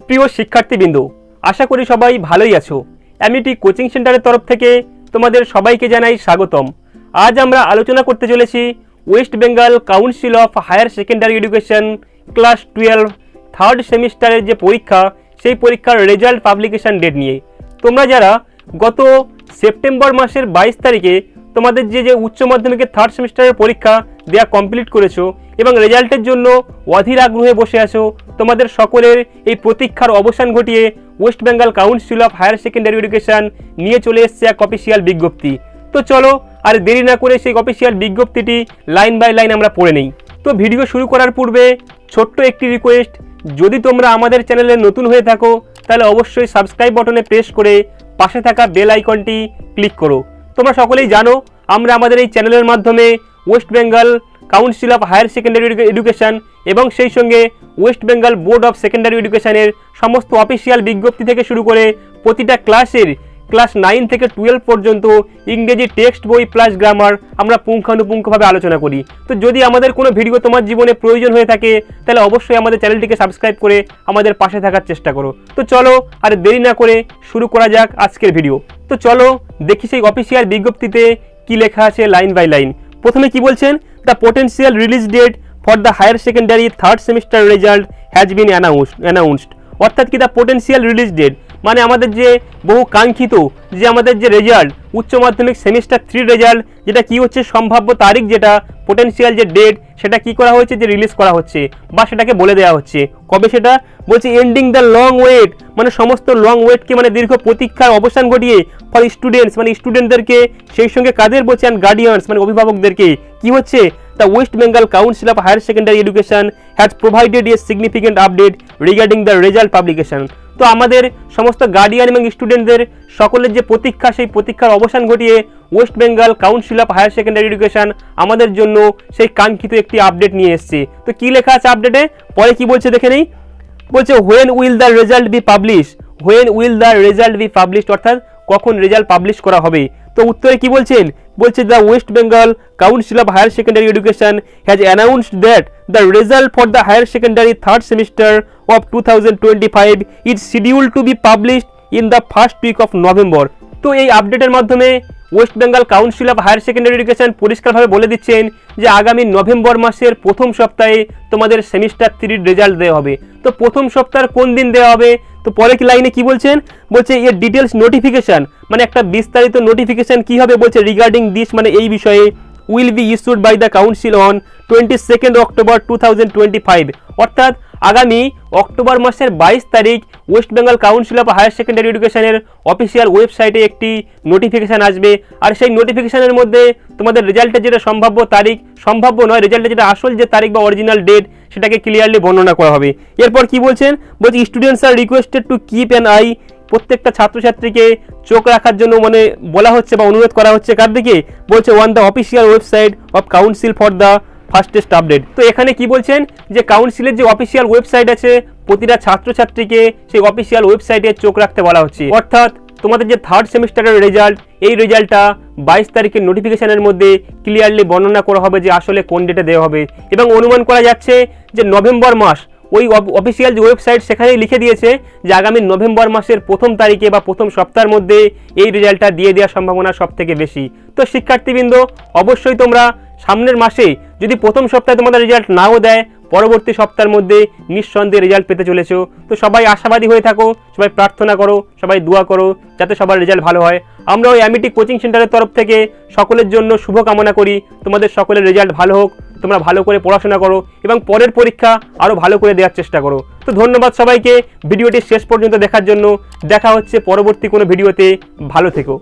প্রিয় শিক্ষার্থীবৃন্দ, আশা করি সবাই ভালোই আছো। অ্যামিটি কোচিং সেন্টারের তরফ থেকে তোমাদের সবাইকে জানাই স্বাগতম। আজ আমরা আলোচনা করতে চলেছি West Bengal Council of Higher Secondary Education class twelve third সেমিস্টারের যে পরীক্ষা, সেই পরীক্ষার রেজাল্ট পাবলিকেশন ডেট নিয়ে। তোমরা যারা গত সেপ্টেম্বর মাসের বাইশ তারিখে তোমাদের যে যে উচ্চ মাধ্যমিকের থার্ড সেমিস্টারের পরীক্ষা দেওয়া কমপ্লিট করেছ এবং রেজাল্টের জন্য অধীর আগ্রহে বসে আছো তোমাদের সকলের এই প্রতীক্ষার অবসান ঘটিয়ে West Bengal Council of Higher Secondary Education নিয়ে চলে এসছে এক অফিসিয়াল বিজ্ঞপ্তি। তো চলো আর দেরি না করে সেই অফিসিয়াল বিজ্ঞপ্তিটি লাইন বাই লাইন আমরা পড়ে নেই। তো ভিডিও শুরু করার পূর্বে ছোট্ট একটি রিকোয়েস্ট যদি তোমরা আমাদের চ্যানেলে নতুন হয়ে থাকো, তাহলে অবশ্যই সাবস্ক্রাইব বাটনে প্রেস করে পাশে থাকা বেল আইকনটি ক্লিক করো। তোমরা সকলেই জানো, আমরা আমাদের এই চ্যানেলের মাধ্যমে West Bengal Council of Higher Secondary Education এবং সেই সঙ্গে West Bengal Board of Secondary এডুকেশনের সমস্ত অফিসিয়াল বিজ্ঞপ্তি থেকে শুরু করে প্রতিটা ক্লাসের ক্লাস নাইন থেকে টুয়েলভ পর্যন্ত ইংরেজি টেক্সট বই প্লাস গ্রামার আমরা পুঙ্খানুপুঙ্খভাবে আলোচনা করি। তো যদি আমাদের কোনো ভিডিও তোমার জীবনে প্রয়োজন হয়ে থাকে, তাহলে অবশ্যই আমাদের চ্যানেলটিকে সাবস্ক্রাইব করে আমাদের পাশে থাকার চেষ্টা করো। তো চলো আর দেরি না করে শুরু করা যাক আজকের ভিডিও। তো চলো দেখি সেই অফিসিয়াল বিজ্ঞপ্তিতে কি লেখা আছে লাইন বাই লাইন প্রথমে কি বলছেন? The potential release date for the higher secondary third semester result has been announced announced অর্থাৎ কি দ্য পোটেন্সিয়াল রিলিজ ডেট মানে আমাদের যে বহু কাঙ্ক্ষিত, যে আমাদের যে রেজাল্ট উচ্চ মাধ্যমিক সেমিস্টার থ্রি রেজাল্ট যেটা কি হচ্ছে, সম্ভাব্য তারিখ যেটা পোটেন্সিয়াল যে ডেট সেটা কি করা হচ্ছে যে রিলিজ করা হচ্ছে, বা সেটাকে বলে দেওয়া হচ্ছে। কবে সেটা? বলছে এন্ডিং দ্য লং ওয়েট মানে সমস্ত লং ওয়েটকে মানে দীর্ঘ প্রতীক্ষার অবসান ঘটিয়ে ফর স্টুডেন্টস মানে স্টুডেন্টদেরকে সেই সঙ্গে কাদের বলছে অ্যান্ড গার্ডিয়ানস মানে অভিভাবকদেরকে, কি হচ্ছে? The West Bengal Council of Higher Secondary Education has provided a significant update regarding the result publication তো আমাদের সমস্ত গার্ডিয়ান এবং স্টুডেন্টদের সকলের যে প্রতীক্ষা, সেই প্রতীক্ষার অবসান ঘটিয়ে West Bengal Council of Higher Secondary Education আমাদের জন্য সেই কাঙ্ক্ষিত একটি আপডেট নিয়ে এসছে। তো কি লেখা আছে আপডেটে পরে কি বলছে দেখে নেই? বলছে when will the result be publish when will the result be published অর্থাৎ কখন রেজাল্ট পাবলিশ করা হবে? তো উত্তরে কি বলছেন? বলছে the West Bengal Council of Higher Secondary Education has announced that the result for the higher secondary third semester of two thousand twenty five is schedule to be published in the first week of November তো এই আপডেটের মাধ্যমে West Bengal Council of Higher Secondary Education পরিষ্কারভাবে বলে দিচ্ছেন যে আগামী November মাসের প্রথম সপ্তাহে তোমাদের সেমিস্টার থ্রির রেজাল্ট দেওয়া হবে। তো প্রথম সপ্তাহের কোন দিন দেওয়া হবে? তো পরে কি লাইনে কি বলছেন? বলছে এর ডিটেলস নোটিফিকেশান মানে একটা বিস্তারিত নোটিফিকেশান কি হবে বলছে রিগার্ডিং দিস মানে এই বিষয়ে। Will be issued by the council on twenty second October two thousand twenty five অর্থাৎ আগামী অক্টোবর মাসের বাইশ তারিখ West Bengal Council of Higher Secondary এডুকেশনের অফিসিয়াল ওয়েবসাইটে একটি নোটিফিকেশান আসবে। আর সেই নোটিফিকেশানের মধ্যে তোমাদের রেজাল্টের যেটা সম্ভাব্য তারিখ, সম্ভাব্য নয়, রেজাল্টের যেটা আসল যে তারিখ বা অরিজিনাল ডেট সেটাকে ক্লিয়ারলি বর্ণনা করা হবে। এরপর কি বলছেন? বলছি students are requested to keep an eye প্রত্যেকটা ছাত্রছাত্রীকে চোখ রাখার জন্য মানে বলা হচ্ছে বা অনুরোধ করা হচ্ছে কার দিকে? বলছে one the official website of council for the fastest update তো এখানে কি বলছেন? যে কাউন্সিলের যে অফিসিয়াল ওয়েবসাইট আছে, প্রতিটা ছাত্রছাত্রীকে সেই অফিসিয়াল ওয়েবসাইটে চোখ রাখতে বলা হচ্ছে। অর্থাৎ তোমাদের যে থার্ড সেমিস্টারের রেজাল্ট এই রেজাল্টটা বাইশ তারিখের নোটিফিকেশানের মধ্যে ক্লিয়ারলি বর্ণনা করা হবে যে আসলে কোন ডেটে দেওয়া হবে। এবং অনুমান করা যাচ্ছে যে নভেম্বর মাস ওই অফিসিয়াল যে ওয়েবসাইট সেখানেই লিখে দিয়েছে যে আগামী নভেম্বর মাসের প্রথম তারিখে বা প্রথম সপ্তাহের মধ্যে এই রেজাল্টটা দিয়ে দেওয়ার সম্ভাবনা সব থেকে বেশি। তো শিক্ষার্থীবৃন্দ, অবশ্যই তোমরা সামনের মাসে যদি প্রথম সপ্তাহে তোমাদের রেজাল্ট নাও দেয়, পরবর্তী সপ্তাহের মধ্যে নিঃসন্দেহে রেজাল্ট পেতে চলেছো। তো সবাই আশাবাদী হয়ে থাকো, সবাই প্রার্থনা করো, সবাই দোয়া করো যাতে সবার রেজাল্ট ভালো হয়। আমরা ওই অ্যামিটি কোচিং সেন্টারের তরফ থেকে সকলের জন্য শুভ কামনা করি। তোমাদের সকলের রেজাল্ট ভালো হোক। তোমরা ভালো করে পড়াশোনা করো এবং পরের পরীক্ষা আরও ভালো করে দেওয়ার চেষ্টা করো। তো ধন্যবাদ সবাইকে, ভিডিওটি শেষ পর্যন্ত দেখার জন্য। দেখা হচ্ছে পরবর্তী কোনো ভিডিওতে। ভালো থেকো।